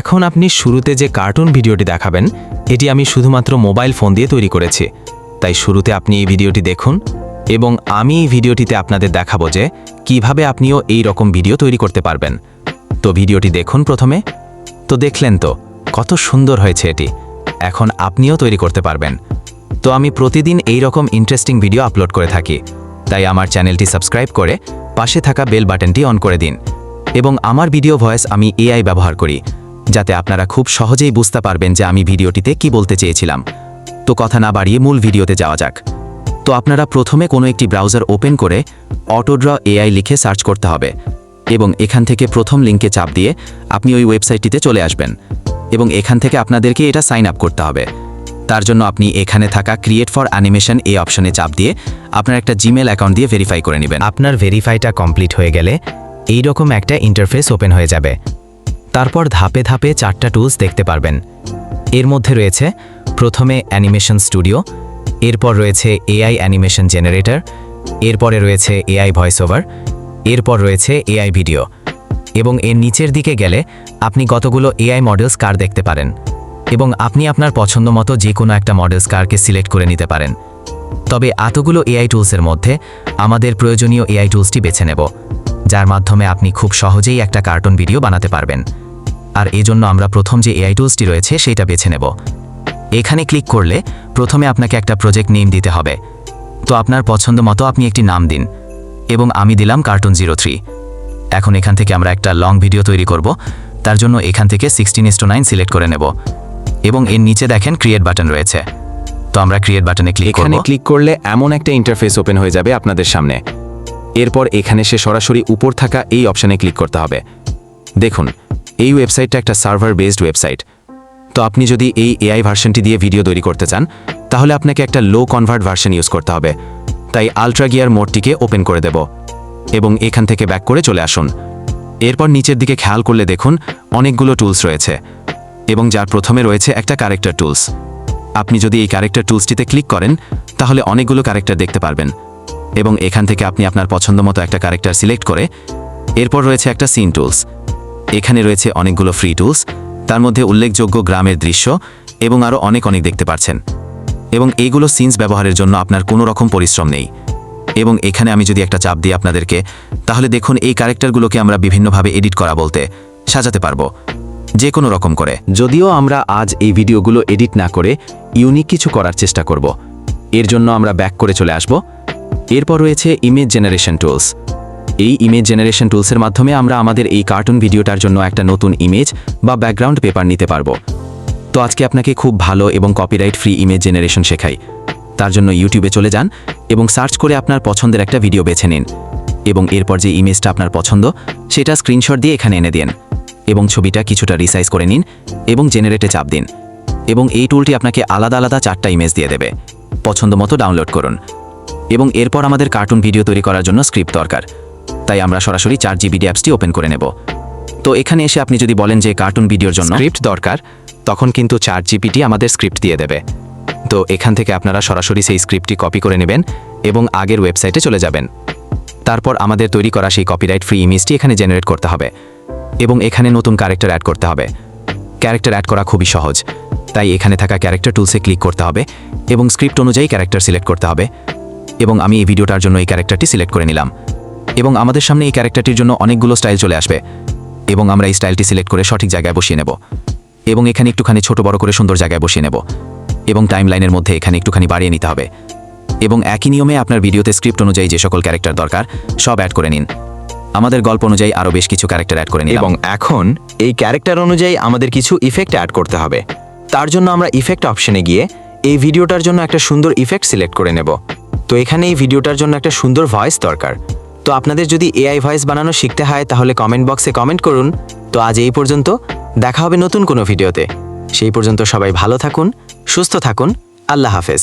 এখন আপনি শুরুতে যে কার্টুন ভিডিওটি দেখাবেন, এটি আমি শুধুমাত্র মোবাইল ফোন দিয়ে তৈরি করেছি। তাই শুরুতে আপনি এই ভিডিওটি দেখুন এবং আমি এই ভিডিওটিতে আপনাদের দেখাবো যে কীভাবে আপনিও এই রকম ভিডিও তৈরি করতে পারবেন। তো ভিডিওটি দেখুন প্রথমে। তো দেখলেন তো, কত সুন্দর হয়েছে এটি। এখন আপনিও তৈরি করতে পারবেন। তো আমি প্রতিদিন এই রকম ইন্টারেস্টিং ভিডিও আপলোড করে থাকি। তাই আমার চ্যানেলটি সাবস্ক্রাইব করে পাশে থাকা বেল বাটনটি অন করে দিন। এবং আমার ভিডিও ভয়েস আমি এআই ব্যবহার করি। যাতে আপনারা খুব সহজেই বুঝতে পারবেন যে আমি ভিডিওটিতে কি বলতে চেয়েছিলাম। তো কথা না বাড়িয়ে মূল ভিডিওতে যাওয়া যাক। তো আপনারা প্রথমে কোনো একটি ব্রাউজার ওপেন করে অটোড্র এআই লিখে সার্চ করতে হবে এবং এখান থেকে প্রথম লিঙ্কে চাপ দিয়ে আপনি ওই ওয়েবসাইটটিতে চলে আসবেন এবং এখান থেকে আপনাদেরকে এটা সাইন আপ করতে হবে। তার জন্য আপনি এখানে থাকা ক্রিয়েট ফর অ্যানিমেশন এই অপশনে চাপ দিয়ে আপনার একটা জিমেল অ্যাকাউন্ট দিয়ে ভেরিফাই করে নেবেন। আপনার ভেরিফাইটা কমপ্লিট হয়ে গেলে এই রকম একটা ইন্টারফেস ওপেন হয়ে যাবে। তারপর ধাপে ধাপে চারটা টুলস দেখতে পারবেন। এর মধ্যে রয়েছে, প্রথমে অ্যানিমেশন স্টুডিও এরপর রয়েছে এআই অ্যানিমেশন জেনারেটর এরপরে রয়েছে এআই ভয়েস ওভার এরপর রয়েছে এআই ভিডিও এবং এর নিচের দিকে গেলে আপনি কতগুলো এআই মডেলস কার দেখতে পারেন এবং আপনি আপনার পছন্দ মতো যে কোনো একটা মডেলস কারকে সিলেক্ট করে নিতে পারেন। তবে এতগুলো এআই টুলসের মধ্যে আমাদের প্রয়োজনীয় এআই টুলসটি বেছে নেব, যার মাধ্যমে আপনি খুব সহজেই একটা কার্টুন ভিডিও বানাতে পারবেন। আর এজন্য আমরা প্রথম যে এআই টুলসটি রয়েছে সেইটা বেছে নেব। এখানে ক্লিক করলে প্রথমে আপনাকে একটা প্রজেক্ট নেম দিতে হবে। তো আপনার পছন্দ মতো আপনি একটি নাম দিন এবং আমি দিলাম কার্টুন জিরো থ্রি এখন এখান থেকে আমরা একটা লং ভিডিও তৈরি করব। তার জন্য এখান থেকে সিক্সটিন ইস্টো নাইন সিলেক্ট করে নেব। এবং এর নিচে দেখেন ক্রিয়েট বাটন রয়েছে। তো আমরা ক্রিয়েট বাটনে ক্লিক এখানে ক্লিক করলে এমন একটা ইন্টারফেস ওপেন হয়ে যাবে আপনাদের সামনে। এরপর এখানে সে সরাসরি উপর থাকা এই অপশনে ক্লিক করতে হবে। দেখুন এই ওয়েবসাইটটা একটা সার্ভার বেসড ওয়েবসাইট। তো আপনি যদি এই এআই ভার্সনটি দিয়ে ভিডিও তৈরি করতে চান, তাহলে আপনাকে একটা লো কনভার্ট ভার্সন ইউজ করতে হবে। তাই আলট্রা গিয়ার মোডটিকে ওপেন করে দেব এবং এখান থেকে ব্যাক করে চলে আসুন। এরপর নিচের দিকে খেয়াল করলে দেখুন অনেকগুলো টুলস রয়েছে এবং যার প্রথমে রয়েছে একটা ক্যারেক্টার টুলস আপনি যদি এই ক্যারেক্টার টুলসটিতে ক্লিক করেন, তাহলে অনেকগুলো ক্যারেক্টার দেখতে পারবেন এবং এখান থেকে আপনি আপনার পছন্দ মতো একটা ক্যারেক্টার সিলেক্ট করে, এরপর রয়েছে একটা সিন টুলস এখানে রয়েছে অনেকগুলো ফ্রি টুলস তার মধ্যে উল্লেখযোগ্য গ্রামের দৃশ্য এবং আরও অনেক অনেক দেখতে পাচ্ছেন এবং এইগুলো সিনস ব্যবহারের জন্য আপনার কোনো রকম পরিশ্রম নেই। এবং এখানে আমি যদি একটা চাপ দিই আপনাদেরকে, তাহলে দেখুন এই ক্যারেক্টারগুলোকে আমরা বিভিন্নভাবে এডিট করা বলতে সাজাতে পারব। যে কোনো রকম করে। যদিও আমরা আজ এই ভিডিওগুলো এডিট না করে ইউনিক কিছু করার চেষ্টা করব। এর জন্য আমরা ব্যাক করে চলে আসব। এরপর রয়েছে ইমেজ জেনারেশন টুলস এই ইমেজ জেনারেশন টুলসের মাধ্যমে আমরা আমাদের এই কার্টুন ভিডিওটার জন্য একটা নতুন ইমেজ বা ব্যাকগ্রাউন্ড পেপার নিতে পারব। তো আজকে আপনাকে খুব ভালো এবং কপিরাইট ফ্রি ইমেজ জেনারেশন শেখাই। তার জন্য ইউটিউবে চলে যান এবং সার্চ করে আপনার পছন্দের একটা ভিডিও বেছে নিন। এবং এরপর যে ইমেজটা আপনার পছন্দ, সেটা স্ক্রিনশট দিয়ে এখানে এনে দিন। এবং ছবিটা কিছুটা রিসাইজ করে নিন এবং জেনারেটে চাপ দিন। এবং এই টুলটি আপনাকে আলাদা আলাদা চারটা ইমেজ দিয়ে দেবে। পছন্দ মতো ডাউনলোড করুন। এবং এরপর আমাদের কার্টুন ভিডিও তৈরি করার জন্য স্ক্রিপ্ট দরকার। তাই আমরা সরাসরি চার জিবি অ্যাপসটি ওপেন করে নেব। তো এখানে এসে আপনি যদি বলেন যে কার্টুন ভিডিওর জন্য স্ক্রিপ্ট দরকার তখন কিন্তু চার জিবিটি আমাদের স্ক্রিপ্ট দিয়ে দেবে। তো এখান থেকে আপনারা সরাসরি সেই স্ক্রিপ্টটি কপি করে নেবেন এবং আগের ওয়েবসাইটে চলে যাবেন। তারপর আমাদের তৈরি করা সেই কপিরাইট ফ্রি ইমেজটি এখানে জেনারেট করতে হবে এবং এখানে নতুন ক্যারেক্টার অ্যাড করতে হবে। ক্যারেক্টার অ্যাড করা খুবই সহজ। তাই এখানে থাকা ক্যারেক্টার টুলসে ক্লিক করতে হবে এবং স্ক্রিপ্ট অনুযায়ী ক্যারেক্টার সিলেক্ট করতে হবে। এবং আমি এই ভিডিওটার জন্য এই ক্যারেক্টারটি সিলেক্ট করে নিলাম। এবং আমাদের সামনে এই ক্যারেক্টারটির জন্য অনেকগুলো স্টাইল চলে আসবে। এবং আমরা এই স্টাইলটি সিলেক্ট করে সঠিক জায়গায় বসিয়ে নেব। এবং এখানে একটুখানি ছোট বড় করে সুন্দর জায়গায় বসিয়ে নেব। এবং টাইম লাইনের মধ্যে এখানে একটুখানি বাড়িয়ে নিতে হবে। এবং একই নিয়মে আপনার ভিডিওতে স্ক্রিপ্ট অনুযায়ী যে সকল ক্যারেক্টার দরকার, সব অ্যাড করে নিন। আমাদের গল্প অনুযায়ী আরও বেশ কিছু ক্যারেক্টার অ্যাড করে নিন এবং এখন এই ক্যারেক্টার অনুযায়ী আমাদের কিছু ইফেক্ট অ্যাড করতে হবে। তার জন্য আমরা ইফেক্ট অপশনে গিয়ে এই ভিডিওটার জন্য একটা সুন্দর ইফেক্ট সিলেক্ট করে নেব। তো এখানে এই ভিডিওটার জন্য একটা সুন্দর ভয়েস দরকার। তো আপনাদের যদি এআই ভয়েস বানানো শিখতে হয়, তাহলে কমেন্ট বক্সে কমেন্ট করুন। তো আজ এই পর্যন্ত, দেখা হবে নতুন কোনো ভিডিওতে সেই পর্যন্ত সবাই ভালো থাকুন, সুস্থ থাকুন, আল্লাহ হাফেজ।